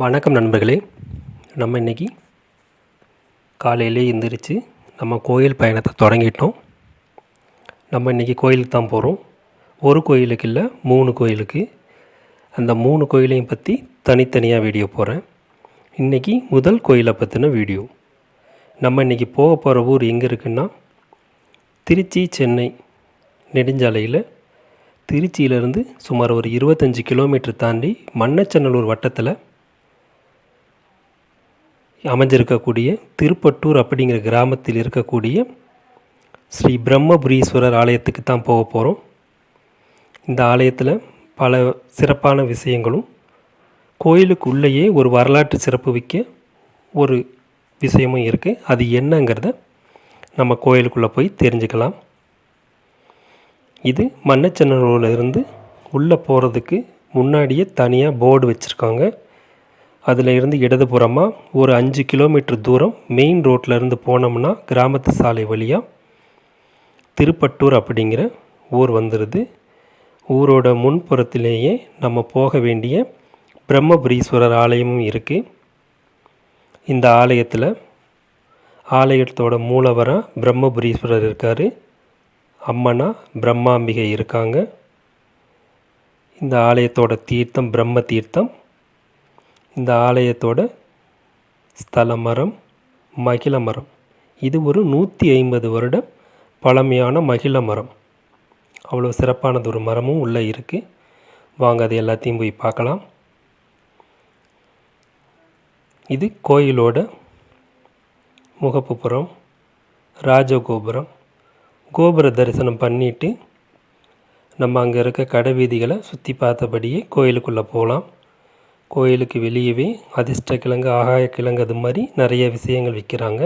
வணக்கம் நண்பர்களே. நம்ம இன்றைக்கி காலையிலே எந்திரிச்சு நம்ம கோயில் பயணத்தை தொடங்கிட்டோம். நம்ம இன்றைக்கி கோயிலுக்கு தான் போகிறோம் ஒரு கோயிலுக்கு இல்லை மூணு கோயிலுக்கு. அந்த மூணு கோயிலையும் பற்றி தனித்தனியாக வீடியோ போகிறேன் இன்றைக்கி முதல் கோயிலை பற்றின வீடியோ நம்ம இன்றைக்கி போக போகிற ஊர் எங்கே இருக்குன்னா திருச்சி சென்னை நெடுஞ்சாலையில். திருச்சியிலேருந்து சுமார் ஒரு இருபத்தஞ்சி கிலோமீட்டர் தாண்டி மன்னச்சென்னலூர் வட்டத்தில் அமைஞ்சிருக்கக்கூடிய திருப்பட்டூர் அப்படிங்கிற கிராமத்தில் இருக்கக்கூடிய ஸ்ரீ பிரம்மபுரீஸ்வரர் ஆலயத்துக்கு தான் போக போகிறோம் இந்த ஆலயத்தில் பல சிறப்பான விஷயங்களும் கோயிலுக்கு உள்ளேயே ஒரு வரலாற்று சிறப்பு விக்க ஒரு விஷயமும் இருக்குது அது என்னங்கிறத நம்ம கோயிலுக்குள்ளே போய் தெரிஞ்சுக்கலாம். இது மன்னச்சன்னூரில் இருந்து உள்ளே போகிறதுக்கு முன்னாடியே தனியாக போர்டு வச்சுருக்காங்க. அதில் இருந்து இடதுபுறமாக ஒரு அஞ்சு கிலோமீட்டர் தூரம் மெயின் ரோட்டில் இருந்து போனோம்னா கிராமத்து சாலை வழியாக திருப்பட்டூர் அப்படிங்கிற ஊர் வந்துடுது ஊரோட முன்புறத்திலேயே நம்ம போக வேண்டிய பிரம்மபுரீஸ்வரர் ஆலயமும் இருக்குது இந்த ஆலயத்தில் ஆலயத்தோட மூலவராக பிரம்மபுரீஸ்வரர் இருக்கார். அம்மனா பிரம்மாம்பிகை இருக்காங்க. இந்த ஆலயத்தோட தீர்த்தம் பிரம்ம தீர்த்தம். இந்த ஆலயத்தோட ஸ்தல மரம் மகிழ மரம். இது ஒரு நூற்றி ஐம்பது வருடம் பழமையான மகிழ மரம். அவ்வளோ சிறப்பானது ஒரு மரமும் உள்ளே இருக்குது வாங்க அது எல்லாத்தையும் போய் பார்க்கலாம். இது கோயிலோட முகப்புப்புறம் ராஜகோபுரம். கோபுர தரிசனம் பண்ணிவிட்டு நம்ம அங்கே இருக்க கடை வீதிகளை சுற்றி பார்த்தபடியே கோயிலுக்குள்ளே போகலாம். கோயிலுக்கு வெளியவே அதிர்ஷ்ட கிழங்கு ஆகாய கிழங்கு அது மாதிரி நிறைய விஷயங்கள் விற்கிறாங்க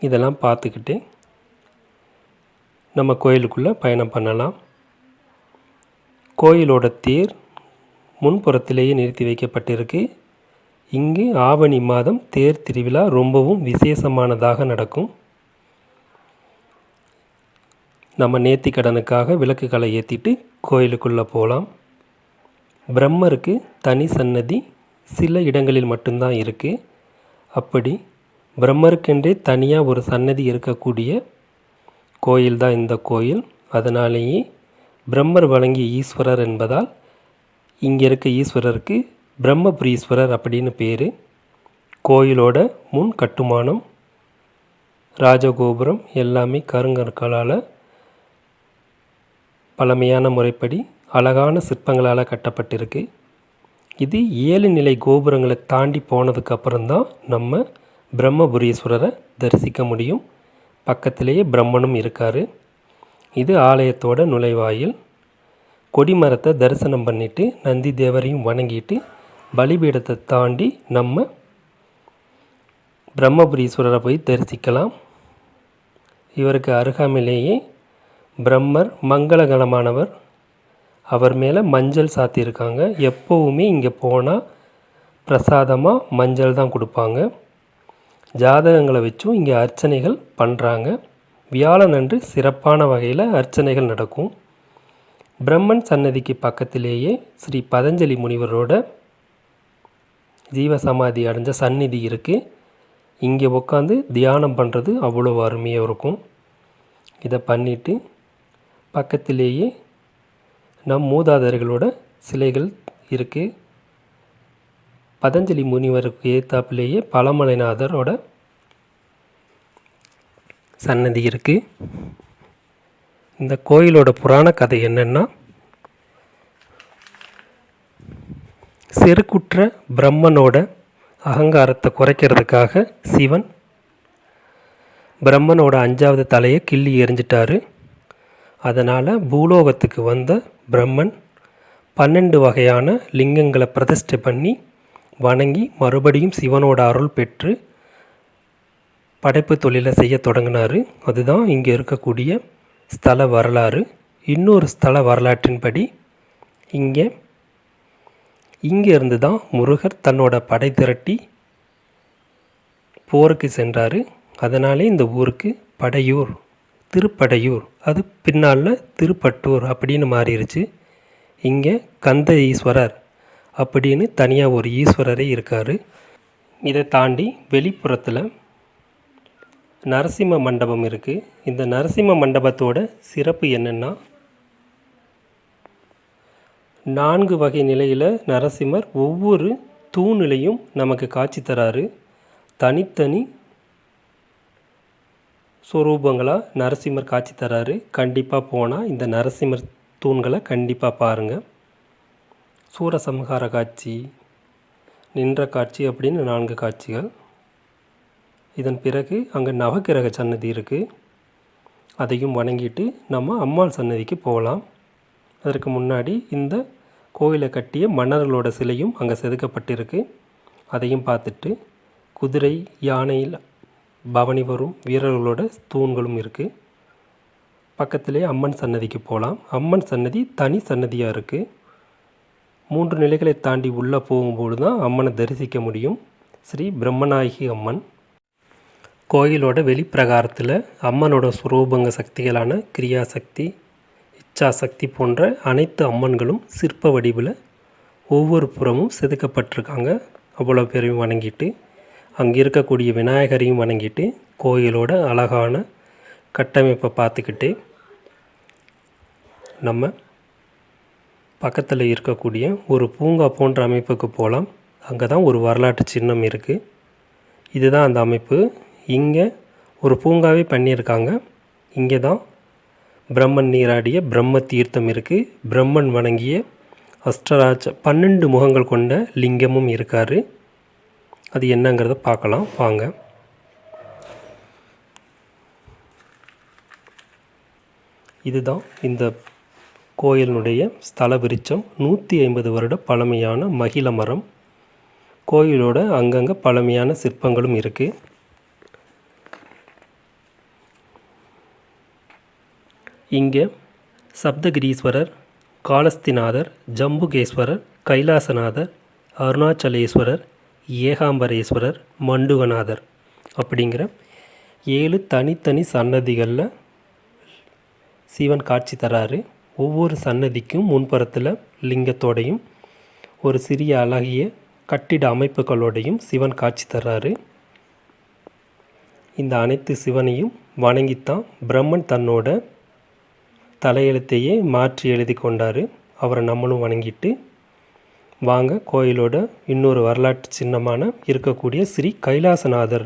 இதெல்லாம் பார்த்துக்கிட்டு நம்ம கோயிலுக்குள்ளே பயணம் பண்ணலாம். கோயிலோட தேர் முன்புறத்திலேயே நிறுத்தி வைக்கப்பட்டிருக்கு. இங்கு ஆவணி மாதம் தேர் திருவிழா ரொம்பவும் விசேஷமானதாக நடக்கும். நம்ம நேர்த்தி கடனுக்காக விளக்குகளை ஏற்றிட்டு கோயிலுக்குள்ளே போகலாம். பிரம்மருக்கு தனி சன்னதி சில இடங்களில் மட்டும்தான் இருக்குது அப்படி பிரம்மருக்கென்றே தனியாக ஒரு சன்னதி இருக்கக்கூடிய கோயில் தான் இந்த கோயில். அதனாலேயே பிரம்மர் வழங்கிய ஈஸ்வரர் என்பதால் இங்கே இருக்க ஈஸ்வரருக்கு பிரம்மபுரீஸ்வரர் அப்படின்னு பேர். கோயிலோட முன் கட்டுமானம் ராஜகோபுரம் எல்லாமே கருங்கற்களால் பழமையான முறைப்படி அழகான சிற்பங்களால் கட்டப்பட்டிருக்கு. இது ஏழு நிலை கோபுரங்களை தாண்டி போனதுக்கப்புறம் தான் நம்ம பிரம்மபுரீஸ்வரரை தரிசிக்க முடியும். பக்கத்திலேயே பிரம்மனும் இருக்கார். இது ஆலயத்தோட நுழைவாயில். கொடிமரத்தை தரிசனம் பண்ணிவிட்டு நந்தி தேவரையும் வணங்கிட்டு பலிபீடத்தை தாண்டி நம்ம பிரம்மபுரீஸ்வரரை போய் தரிசிக்கலாம். இவருக்கு அருகாமையிலேயே பிரம்மர் மங்களகரமானவர் அவர் மேலே மஞ்சள் சாத்தியிருக்காங்க. எப்போவுமே இங்கே போனால் பிரசாதமாக மஞ்சள் தான் கொடுப்பாங்க. ஜாதகங்களை வச்சும் இங்கே அர்ச்சனைகள் பண்ணுறாங்க வியாழன் அன்று சிறப்பான வகையில் அர்ச்சனைகள் நடக்கும். பிரம்மன் சன்னதிக்கு பக்கத்திலேயே ஸ்ரீ பதஞ்சலி முனிவரோட ஜீவசமாதி அடைஞ்ச சந்நிதி இருக்குது இங்கே உட்காந்து தியானம் பண்ணுறது அவ்வளோ அருமையாக இருக்கும். இதை பண்ணிவிட்டு பக்கத்திலேயே நம் மூதாதையர்களோட சிலைகள் இருக்குது பதஞ்சலி முனிவருக்கு ஏத்தாப்புலேயே பழமலைநாதரோட சன்னதி இருக்குது இந்த கோயிலோட புராண கதை என்னென்னா செருக்குற்ற பிரம்மனோட அகங்காரத்தை குறைக்கிறதுக்காக சிவன் பிரம்மனோட அஞ்சாவது தலையை கிள்ளி எரிஞ்சிட்டாரு அதனால் பூலோகத்துக்கு வந்த பிரம்மன் பன்னெண்டு வகையான லிங்கங்களை பிரதிஷ்டை பண்ணி வணங்கி மறுபடியும் சிவனோட அருள் பெற்று படைப்பு தொழிலை செய்ய தொடங்கினார். அதுதான் இங்கே இருக்கக்கூடிய ஸ்தல வரலாறு. இன்னொரு ஸ்தல வரலாற்றின்படி இங்கே இங்கே இருந்து தான் முருகர் தன்னோட படை திரட்டி போருக்கு சென்றார். அதனாலே இந்த ஊருக்கு படையூர். திருப்படையூர். அது பின்னால் திருப்பட்டூர் அப்படின்னு மாறிடுச்சு இங்கே கந்த ஈஸ்வரர் அப்படின்னு தனியாக ஒரு ஈஸ்வரரே இருக்கார். இதை தாண்டி வெளிப்புறத்தில் நரசிம்ம மண்டபம் இருக்குது இந்த நரசிம்ம மண்டபத்தோட சிறப்பு என்னென்னா நான்கு வகை நிலையில் நரசிம்மர் ஒவ்வொரு தூணிலையும் நமக்கு காட்சி தராரு. தனித்தனி சுரூபங்களாக நரசிம்மர் காட்சி தராரு. கண்டிப்பாக போனால் இந்த நரசிம்மர் தூண்களை கண்டிப்பாக பாருங்கள் சூரசம்ஹார காட்சி நின்ற காட்சி அப்படின்னு நான்கு காட்சிகள். இதன் பிறகு அங்கே நவக்கிரக சன்னதி இருக்குது அதையும் வணங்கிட்டு நம்ம அம்மாள் சன்னதிக்கு போகலாம். அதற்கு முன்னாடி இந்த கோயிலை கட்டிய மன்னர்களோட சிலையும் அங்கே செதுக்கப்பட்டிருக்கு. அதையும் பார்த்துட்டு குதிரை யானையில் பவனி வரும் வீரர்களோட தூண்களும் இருக்குது பக்கத்திலே அம்மன் சன்னதிக்கு போகலாம் அம்மன் சன்னதி தனி சன்னதியாக இருக்குது மூன்று நிலைகளை தாண்டி உள்ளே போகும்போது தான் அம்மனை தரிசிக்க முடியும். ஸ்ரீ பிரம்மநாயகி அம்மன். கோயிலோட வெளிப்பிரகாரத்தில் அம்மனோட சுரூபங்க சக்திகளான கிரியாசக்தி சக்தி போன்ற அனைத்து அம்மன்களும் சிற்ப வடிவில் ஒவ்வொரு புறமும் செதுக்கப்பட்டிருக்காங்க. அவ்வளோ பேரையும் வணங்கிட்டு அங்கே இருக்கக்கூடிய விநாயகரையும் வணங்கிட்டு கோயிலோட அழகான கட்டமைப்பை பார்த்துக்கிட்டு நம்ம பக்கத்தில் இருக்கக்கூடிய ஒரு பூங்கா போன்ற அமைப்புக்கு போகலாம் அங்கே தான் ஒரு வரலாற்று சின்னம் இருக்குது இதுதான் அந்த அமைப்பு. இங்கே ஒரு பூங்காவே பண்ணியிருக்காங்க. இங்கே தான் பிரம்மன் நீராடிய பிரம்ம தீர்த்தம் இருக்குது பிரம்மன் வணங்கிய அஷ்டராஜ பன்னெண்டு முகங்கள் கொண்ட லிங்கமும் இருக்கார். அது என்னங்கிறத பார்க்கலாம். வாங்க. இதுதான் இந்த கோயிலினுடைய ஸ்தல விருச்சம் நூற்றி ஐம்பது வருட பழமையான மகிழ மரம். கோயிலோட அங்கங்கே பழமையான சிற்பங்களும் இருக்குது இங்கே சப்தகிரீஸ்வரர் காலஸ்திநாதர் ஜம்புகேஸ்வரர் கைலாசநாதர் அருணாச்சலேஸ்வரர் ஏகாம்பரேஸ்வரர் மண்டுவநாதர் அப்படிங்கிற ஏழு தனித்தனி சன்னதிகளில் சிவன் காட்சி தராரு. ஒவ்வொரு சன்னதிக்கும் முன்புறத்தில் லிங்கத்தோடையும் ஒரு சிறிய அழகிய கட்டிட அமைப்புகளோடையும் சிவன் காட்சி தர்றாரு இந்த அனைத்து சிவனையும் வணங்கித்தான் பிரம்மன் தன்னோட தலையெழுத்தையே மாற்றி எழுதி கொண்டார். அவரை நம்மளும் வணங்கிட்டு வாங்க கோயிலோட இன்னொரு வரலாற்று சின்னமான இருக்கக்கூடிய ஸ்ரீ கைலாசநாதர்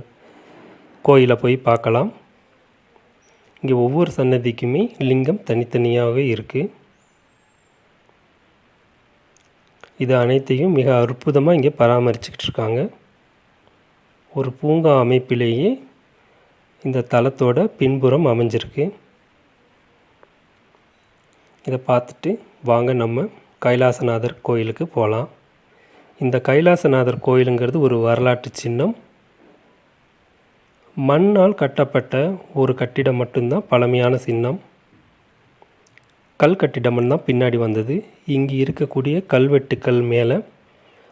கோயிலை போய் பார்க்கலாம். இங்கே ஒவ்வொரு சன்னதிக்குமே லிங்கம் தனித்தனியாகவே இருக்குது இது அனைத்தையும் மிக அற்புதமாக இங்கே பராமரிச்சுக்கிட்டு இருக்காங்க. ஒரு பூங்கா அமைப்பிலேயே இந்த தலத்தோட பின்புறம் அமைஞ்சிருக்கு. இதை பார்த்துட்டு வாங்க நம்ம கைலாசநாதர் கோயிலுக்கு போகலாம். இந்த கைலாசநாதர் கோயிலுங்கிறது ஒரு வரலாற்று சின்னம். மண்ணால் கட்டப்பட்ட ஒரு கட்டிடம் மட்டும்தான் பழமையான சின்னம். கல் கட்டிடம் தான் பின்னாடி வந்தது. இங்கே இருக்கக்கூடிய கல்வெட்டுக்கள் மேலே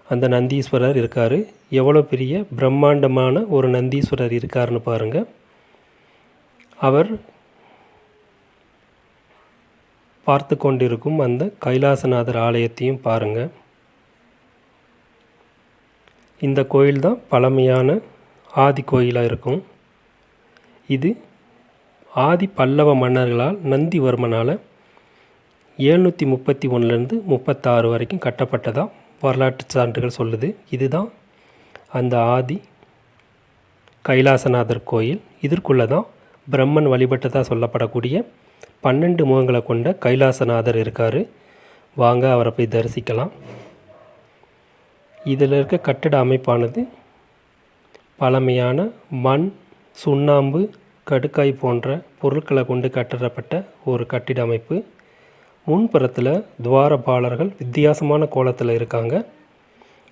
அந்த நந்தீஸ்வரர் இருக்கார். எவ்வளோ பெரிய பிரம்மாண்டமான ஒரு நந்தீஸ்வரர் இருக்காருன்னு பாருங்கள் அவர் பார்த்து கொண்டிருக்கும் அந்த கைலாசநாதர் ஆலயத்தையும் பாருங்கள் இந்த கோயில் தான் பழமையான ஆதி கோயிலாக இருக்கும். இது ஆதி பல்லவ மன்னர்களால் நந்திவர்மனால் எழுநூற்றி முப்பத்தி ஒன்றுலேருந்து முப்பத்தாறு வரைக்கும் கட்டப்பட்டதாக வரலாற்று சான்றுகள் சொல்லுது. இதுதான் அந்த ஆதி கைலாசநாதர் கோயில். இதற்குள்ளே தான் பிரம்மன் வழிபட்டதாக சொல்லப்படக்கூடிய பன்னெண்டு முகங்களை கொண்ட கைலாசநாதர் இருக்கார். வாங்க அவரை போய் தரிசிக்கலாம். இதில் இருக்க கட்டிட அமைப்பானது பழமையான மண் சுண்ணாம்பு கடுக்காய் போன்ற பொருட்களை கொண்டு கட்டப்பட்ட ஒரு கட்டிட அமைப்பு. முன்புறத்தில் துவாரபாலர்கள் வித்தியாசமான கோலத்தில் இருக்காங்க.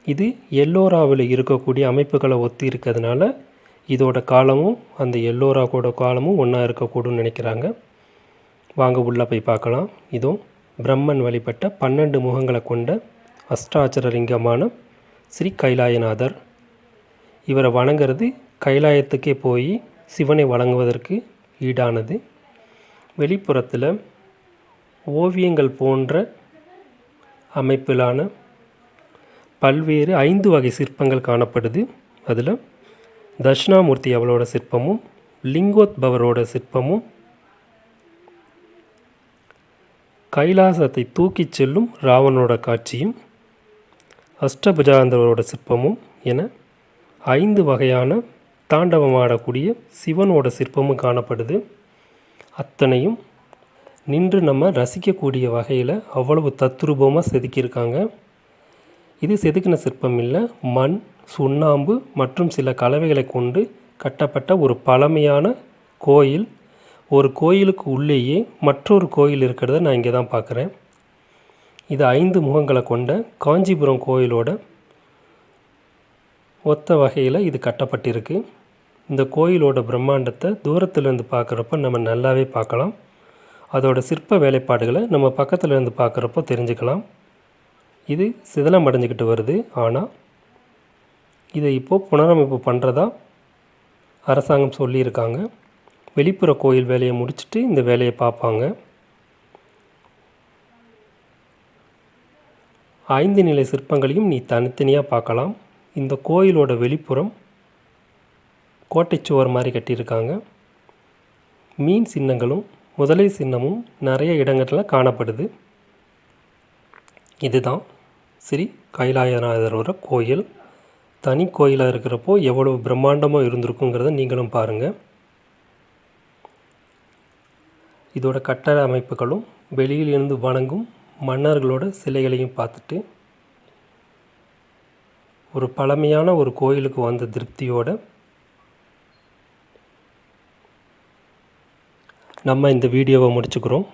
இது எல்லோராவில் இருக்கக்கூடிய அமைப்புகளை ஒத்தி இருக்கிறதுனால இதோட காலமும் அந்த எல்லோராவோட காலமும் ஒன்றா இருக்கக்கூடும் நினைக்கிறாங்க. வாங்க உள்ளே போய் பார்க்கலாம். இதோ பிரம்மன் வழிபட்ட பன்னெண்டு முகங்களை கொண்ட அஷ்டாச்சரலிங்கமான ஸ்ரீ கைலாயநாதர். இவரை வணங்குறது கைலாயத்துக்கே போய் சிவனை வழங்குவதற்கு ஈடானது. வெளிப்புறத்தில் ஓவியங்கள் போன்ற அமைப்பிலான பல்வேறு ஐந்து வகை சிற்பங்கள் காணப்படுது. அதில் தட்சிணாமூர்த்தி அவளோட சிற்பமும் லிங்கோத்பவரோட சிற்பமும் கைலாசத்தை தூக்கிச் செல்லும் ராவணனோட காட்சியும் அஷ்டபுஜாந்தரோட சிற்பமும் என ஐந்து வகையான தாண்டவமாடக்கூடிய சிவனோட சிற்பமும் காணப்படுது. அத்தனையும் நின்று நம்ம ரசிக்கக்கூடிய வகையில் அவ்வளவு தத்ரூபமாக செதுக்கியிருக்காங்க. இது செதுக்கின சிற்பம் இல்லை மண் சுண்ணாம்பு மற்றும் சில கலவைகளை கொண்டு கட்டப்பட்ட ஒரு பழமையான கோயில் ஒரு கோயிலுக்கு உள்ளேயே மற்றொரு கோயில் இருக்கிறத நான் இங்கே தான் பார்க்குறேன். இது ஐந்து முகங்களை கொண்ட காஞ்சிபுரம் கோயிலோட ஒத்த வகையில் இது கட்டப்பட்டிருக்கு. இந்த கோயிலோட பிரம்மாண்டத்தை தூரத்துலேருந்து பார்க்குறப்ப நம்ம நல்லாவே பார்க்கலாம். அதோட சிற்ப வேலைப்பாடுகளை நம்ம பக்கத்தில் இருந்து பார்க்குறப்போ தெரிஞ்சுக்கலாம். இது சிதலம் அடைஞ்சிக்கிட்டு வருது. ஆனால் இதை இப்போது புனரமைப்பு பண்ணுறதா அரசாங்கம் சொல்லியிருக்காங்க. வெளிப்புற கோயில் வேலையை முடிச்சுட்டு இந்த வேலையை பார்ப்பாங்க. ஐந்து நிலை சிற்பங்களையும் நீ தனித்தனியாக பார்க்கலாம். இந்த கோயிலோட வெளிப்புறம் கோட்டைச்சுவர் மாதிரி கட்டியிருக்காங்க. மீன் சின்னங்களும் முதலை சின்னமும் நிறைய இடங்களில் காணப்படுது. இதுதான் ஸ்ரீ கைலாயநாதரோட கோயில். தனி கோயிலாக இருக்கிறப்போ எவ்வளவு பிரம்மாண்டமாக இருந்திருக்குங்கிறத நீங்களும் பாருங்கள் இதோட கட்டட அமைப்புகளும் வெளியில் இருந்து வணங்கும் மன்னர்களோட சிலைகளையும் பார்த்துட்டு ஒரு பழமையான ஒரு கோயிலுக்கு வந்த திருப்தியோட நம்ம இந்த வீடியோவை முடிச்சுக்கிறோம்.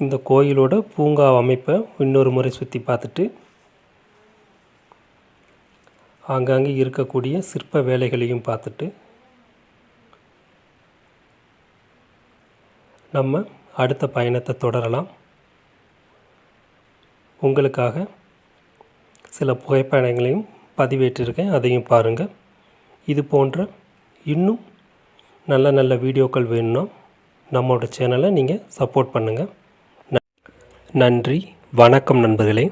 இந்த கோயிலோட பூங்கா அமைப்பை இன்னொரு முறை சுற்றி பார்த்துட்டு ஆங்காங்கே இருக்கக்கூடிய சிற்ப வேலைகளையும் பார்த்துட்டு நம்ம அடுத்த பயணத்தை தொடரலாம். உங்களுக்காக சில புகைப்படங்களையும் பதிவேற்றிருக்கேன். அதையும் பாருங்கள் இது போன்ற இன்னும் நல்ல நல்ல வீடியோக்கள் வேணும்னா நம்மளோட சேனலை நீங்கள் சப்போர்ட் பண்ணுங்கள் நன்றி. வணக்கம் நண்பர்களே.